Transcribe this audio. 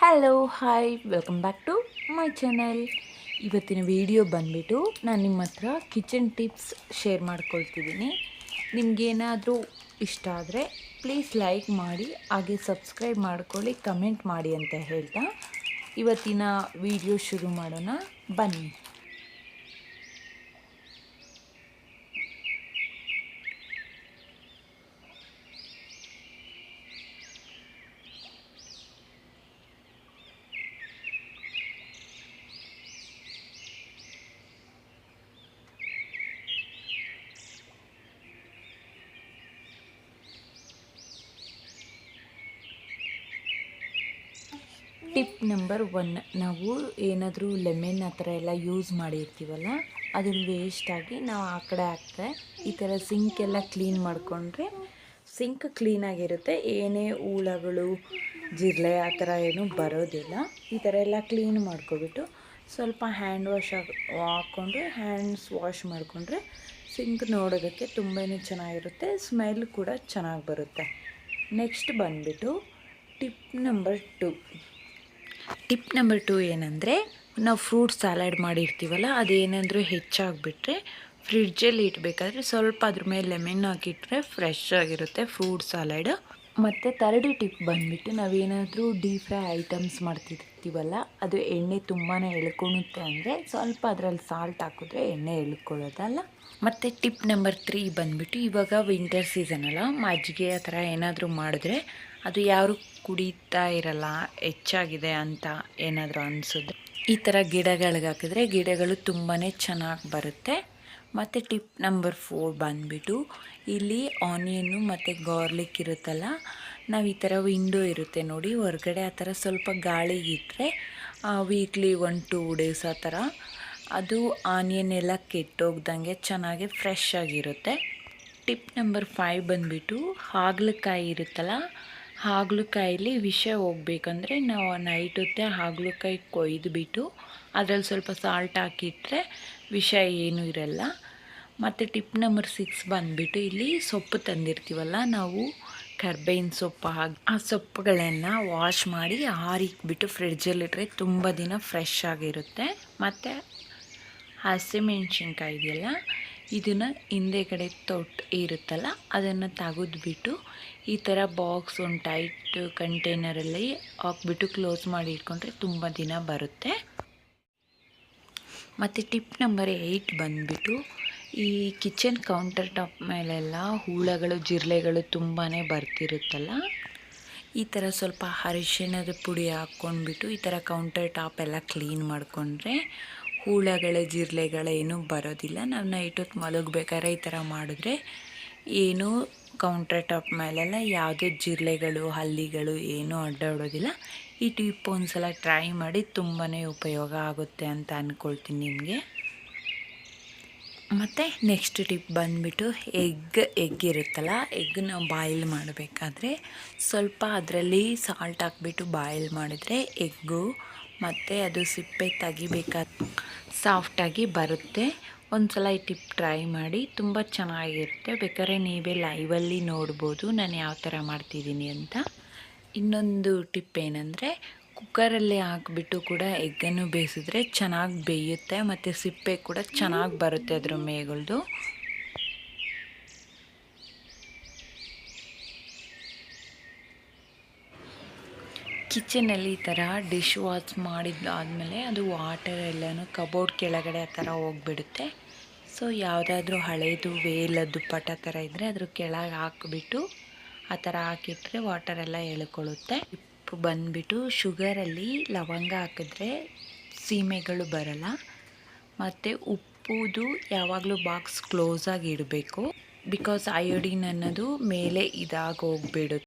Hello hi welcome back to my channel ಇವತ್ತಿನ video ಬಂದುಬಿಟ್ಟು ನಾನು ನಿಮ್ಮ ಹತ್ರ ಕಿಚನ್ ಟಿಪ್ಸ್ ಶೇರ್ ಮಾಡ್ಕೊಳ್ತಿದ್ದೀನಿ. ನಿಮಗೇನಾದರೂ ಇಷ್ಟ ಆದರೆ ಪ್ಲೀಸ್ ಲೈಕ್ ಮಾಡಿ, ಹಾಗೆ ಸಬ್ಸ್ಕ್ರೈಬ್ ಮಾಡ್ಕೊಳ್ಳಿ ಕಮೆಂಟ್ ಮಾಡಿ ಅಂತ ಹೇಳ್ತಾ ಇವತ್ತಿನ ವಿಡಿಯೋ ಶುರು ಮಾಡೋಣ. ಬನ್ನಿ. ಟಿಪ್ ನಂಬರ್ ಒನ್, ನಾವು ಏನಾದರೂ ಲೆಮೆನ್ ಆ ಥರ ಎಲ್ಲ ಯೂಸ್ ಮಾಡಿರ್ತೀವಲ್ಲ, ಅದನ್ನು ವೇಸ್ಟಾಗಿ ನಾವು ಆ ಕಡೆ ಹಾಕ್ತೆ ಈ ಥರ ಸಿಂಕ್ ಎಲ್ಲ ಕ್ಲೀನ್ ಮಾಡಿಕೊಂಡ್ರೆ ಸಿಂಕ್ ಕ್ಲೀನಾಗಿರುತ್ತೆ ಏನೇ ಹೂಳಗಳು, ಜಿರಳೆ ಆ ಥರ ಏನೂ ಬರೋದಿಲ್ಲ. ಈ ಥರ ಎಲ್ಲ ಕ್ಲೀನ್ ಮಾಡ್ಕೊಬಿಟ್ಟು ಸ್ವಲ್ಪ ಹ್ಯಾಂಡ್ ವಾಶ್ ಹಾಕ್ಕೊಂಡು ಹ್ಯಾಂಡ್ಸ್ ವಾಶ್ ಮಾಡಿಕೊಂಡ್ರೆ ಸಿಂಕ್ ನೋಡೋದಕ್ಕೆ ತುಂಬಾ ಚೆನ್ನಾಗಿರುತ್ತೆ ಸ್ಮೆಲ್ ಕೂಡ ಚೆನ್ನಾಗಿ ಬರುತ್ತೆ. ನೆಕ್ಸ್ಟ್ ಬಂದುಬಿಟ್ಟು tip number two tip number two ಏನಂದರೆ, ನಾವು ಫ್ರೂಟ್ ಸಲಾಡ್ ಮಾಡಿರ್ತೀವಲ್ಲ, ಅದೇನಾದರೂ ಹೆಚ್ಚಾಗಿಬಿಟ್ರೆ ಫ್ರಿಡ್ಜಲ್ಲಿ ಇಡಬೇಕಾದ್ರೆ ಸ್ವಲ್ಪ ಅದ್ರ ಮೇಲೆ ಲೆಮೆನ್ ಹಾಕಿಟ್ರೆ ಫ್ರೆಶ್ ಆಗಿರುತ್ತೆ ಫ್ರೂಟ್ ಸಲಾಡ್ ಮತ್ತು ತರಡಿ ಟಿಪ್ ಬಂದುಬಿಟ್ಟು ನಾವೇನಾದರೂ ಡೀಪ್ ಫ್ರೈ ಐಟಮ್ಸ್ ಮಾಡ್ತಿರ್ತೀವಲ್ಲ ಅದು ಎಣ್ಣೆ ತುಂಬಾ ಎಳ್ಕೊಳುತ್ತೆ ಅಂದರೆ ಸ್ವಲ್ಪ ಅದರಲ್ಲಿ ಸಾಲ್ಟ್ ಹಾಕಿದ್ರೆ ಎಣ್ಣೆ ಎಳ್ಕೊಳ್ಳೋದಲ್ಲ. ಮತ್ತು ಟಿಪ್ ನಂಬರ್ ತ್ರೀ ಬಂದುಬಿಟ್ಟು ಇವಾಗ ವಿಂಟರ್ ಸೀಸನ್ ಅಲ್ಲ, ಮಜ್ಜಿಗೆ ಆ ಥರ ಏನಾದರೂ ಮಾಡಿದ್ರೆ ಅದು ಯಾರು ಕುಡಿತಾ ಇರಲ್ಲ, ಹೆಚ್ಚಾಗಿದೆ ಅಂತ ಏನಾದರೂ ಅನಿಸಿದ್ರೆ. ಈ ಥರ ಗಿಡಗಳಿಗೆ ಹಾಕಿದ್ರೆ ಗಿಡಗಳು ತುಂಬಾ ಚೆನ್ನಾಗಿ ಬರುತ್ತೆ. ಮತ್ತು ಟಿಪ್ ನಂಬರ್ ಫೋರ್ ಬಂದುಬಿಟ್ಟು ಇಲ್ಲಿ ಆನಿಯನ್ನು ಮತ್ತು ಗಾರ್ಲಿಕ್ ಇರುತ್ತಲ್ಲ ನಾವು ಈ ಥರ ವಿಂಡೋ ಇರುತ್ತೆ ನೋಡಿ, ಹೊರಗಡೆ ಆ ಥರ ಸ್ವಲ್ಪ ಗಾಳಿಗಿಟ್ಟರೆ ವೀಕ್ಲಿ ಒನ್ ಟೂ ಡೇಸ್ ಆ ಥರ ಅದು ಆನಿಯನ್ ಎಲ್ಲ ಕೆಟ್ಟೋಗ್ದಂಗೆ ಚೆನ್ನಾಗಿ ಫ್ರೆಶ್ ಆಗಿರುತ್ತೆ. ಟಿಪ್ ನಂಬರ್ ಫೈವ್ ಬಂದುಬಿಟ್ಟು, ಹಾಗಲಕಾಯಿ ಇರುತ್ತಲ್ಲ, ಹಾಗಲಕಾಯಲ್ಲಿ ವಿಷ ಹೋಗ್ಬೇಕಂದ್ರೆ ನಾವು ನೈಟ್ ಹೊತ್ತೆ ಹಾಗಲಕಾಯಿ ಕೊಯ್ದುಬಿಟ್ಟು, ಅದರಲ್ಲಿ ಸ್ವಲ್ಪ ಸಾಲ್ಟ್ ಹಾಕಿಟ್ರೆ ವಿಷ ಏನೂ ಇರಲ್ಲ. ಮತ್ತು ಟಿಪ್ ನಂಬರ್ ಸಿಕ್ಸ್ ಬಂದುಬಿಟ್ಟು, ಇಲ್ಲಿ ಸೊಪ್ಪು ತಂದಿರ್ತೀವಲ್ಲ, ನಾವು ಕರ್ಬೇವಿನ ಸೊಪ್ಪು ಹಾಕಿ, ಆ ಸೊಪ್ಪುಗಳನ್ನು ವಾಶ್ ಮಾಡಿ ಆರಿಕ್ಬಿಟ್ಟು ಫ್ರಿಡ್ಜಲ್ಲಿಟ್ಟರೆ ತುಂಬ ದಿನ ಫ್ರೆಶ್ ಆಗಿರುತ್ತೆ. ಮತ್ತು ಹಸಿಮೆಣ್ಸಿನ್ಕಾಯಿ ಇದೆಯಲ್ಲ, ಇದನ್ನು ಹಿಂದೆ ಕಡೆ ತೊಟ್ಟು ಇರುತ್ತಲ್ಲ, ಅದನ್ನು ತೆಗೆದ್ಬಿಟ್ಟು ಈ ಥರ ಬಾಕ್ಸ್ ಒಂದು ಟೈಟ್ ಕಂಟೈನರಲ್ಲಿ ಹಾಕ್ಬಿಟ್ಟು ಕ್ಲೋಸ್ ಮಾಡಿ ಇಟ್ಕೊಂಡ್ರೆ ತುಂಬ ದಿನ ಬರುತ್ತೆ. ಮತ್ತು ಟಿಪ್ ನಂಬರ್ ಏಯ್ಟ್ ಬಂದುಬಿಟ್ಟು ಈ ಕಿಚನ್ ಕೌಂಟರ್ ಟಾಪ್ ಮೇಲೆಲ್ಲ ಹುಳಗಳು, ಜಿರಳೆಗಳು ತುಂಬಾ ಬರ್ತಿರುತ್ತಲ್ಲ? ಈ ಥರ ಸ್ವಲ್ಪ ಅರಿಶಿಣದ ಪುಡಿ ಹಾಕ್ಕೊಂಡ್ಬಿಟ್ಟು ಈ ಥರ ಕೌಂಟರ್ ಟಾಪ್ ಎಲ್ಲ ಕ್ಲೀನ್ ಮಾಡಿಕೊಂಡ್ರೆ ಹುಳಗಳ ಜಿರಳೆಗಳೇನು ಬರೋದಿಲ್ಲ. ನಾವು ನೈಟ್ ಹೊತ್ತು ಮಲಗಬೇಕಾದ್ರೆ ಈ ಥರ ಮಾಡಿದ್ರೆ ಏನೂ ಕೌಂಟರ್ ಟಾಪ್ ಮೇಲೆಲ್ಲ ಯಾವುದೇ ಜಿರಳೆಗಳು, ಹಲ್ಲಿಗಳು ಏನೂ ಅಡ್ಡಾಡೋದಿಲ್ಲ. ಈ ಟಿಪ್ ಒಂದು ಸಲ ಟ್ರೈ ಮಾಡಿ ತುಂಬಾ ಉಪಯೋಗ ಆಗುತ್ತೆ ಅಂತ ಅಂದ್ಕೊಳ್ತೀನಿ ನಿಮಗೆ. ಮತ್ತು ನೆಕ್ಸ್ಟ್ ಟಿಪ್ ಬಂದುಬಿಟ್ಟು ಎಗ್ ಎಗ್ ಇರುತ್ತಲ್ಲ ಎಗ್ನ ಬಾಯ್ಲ್ ಮಾಡಬೇಕಾದ್ರೆ ಸ್ವಲ್ಪ ಅದರಲ್ಲಿ ಸಾಲ್ಟ್ ಹಾಕ್ಬಿಟ್ಟು ಬಾಯ್ಲ್ ಮಾಡಿದ್ರೆ ಎಗ್ಗು ಮತ್ತು ಅದು ಸಿಪ್ಪೆ ತೆಗಿಬೇಕಾದ ಸಾಫ್ಟಾಗಿ ಬರುತ್ತೆ. ಒಂದು ಸಲ ಈ ಟಿಪ್ ಟ್ರೈ ಮಾಡಿ, ತುಂಬ ಚೆನ್ನಾಗಿರುತ್ತೆ. ಬೇಕಾದ್ರೆ ನೀವೇ ಲೈವಲ್ಲಿ ನೋಡ್ಬೋದು, ನಾನು ಯಾವ ಥರ ಮಾಡ್ತಿದ್ದೀನಿ ಅಂತ. ಇನ್ನೊಂದು ಟಿಪ್ ಏನಂದರೆ ಕುಕ್ಕರಲ್ಲಿ ಹಾಕ್ಬಿಟ್ಟು ಕೂಡ ಎಗ್ಗನ್ನು ಬೇಯಿಸಿದ್ರೆ ಚೆನ್ನಾಗಿ ಬೇಯುತ್ತೆ, ಮತ್ತು ಸಿಪ್ಪೆ ಕೂಡ ಚೆನ್ನಾಗಿ ಬರುತ್ತೆ ಅದ್ರ ಮೇಗಳದು. ಕಿಚನಲ್ಲಿ ಈ ಥರ ಡಿಶ್ ವಾಶ್ ಮಾಡಿದ್ದಾದಮೇಲೆ ಅದು ವಾಟರ್ ಎಲ್ಲನೂ ಕಬೋರ್ಡ್ ಕೆಳಗಡೆ ಆ ಥರ ಹೋಗ್ಬಿಡುತ್ತೆ. ಸೊ ಯಾವುದಾದ್ರೂ ಹಳೇದು ವೇಲ ಪಟ ಥರ ಇದ್ದರೆ ಅದ್ರ ಕೆಳಗೆ ಹಾಕಿಬಿಟ್ಟು ಆ ಥರ ಹಾಕಿಟ್ರೆ ವಾಟರ್ ಎಲ್ಲ ಎಳ್ಕೊಳ್ಳುತ್ತೆ. ಉಪ್ಪು ಬಂದುಬಿಟ್ಟು ಶುಗರಲ್ಲಿ ಲವಂಗ ಹಾಕಿದ್ರೆ ಸೀಮೆಗಳು ಬರಲ್ಲ. ಮತ್ತು ಉಪ್ಪುದು ಯಾವಾಗಲೂ ಬಾಕ್ಸ್ ಕ್ಲೋಸಾಗಿ ಇಡಬೇಕು. ಬಿಕಾಸ್ ಅಯೋಡಿನ್ ಅನ್ನೋದು ಮೇಲೆ ಇದಾಗಿ ಹೋಗ್ಬಿಡುತ್ತೆ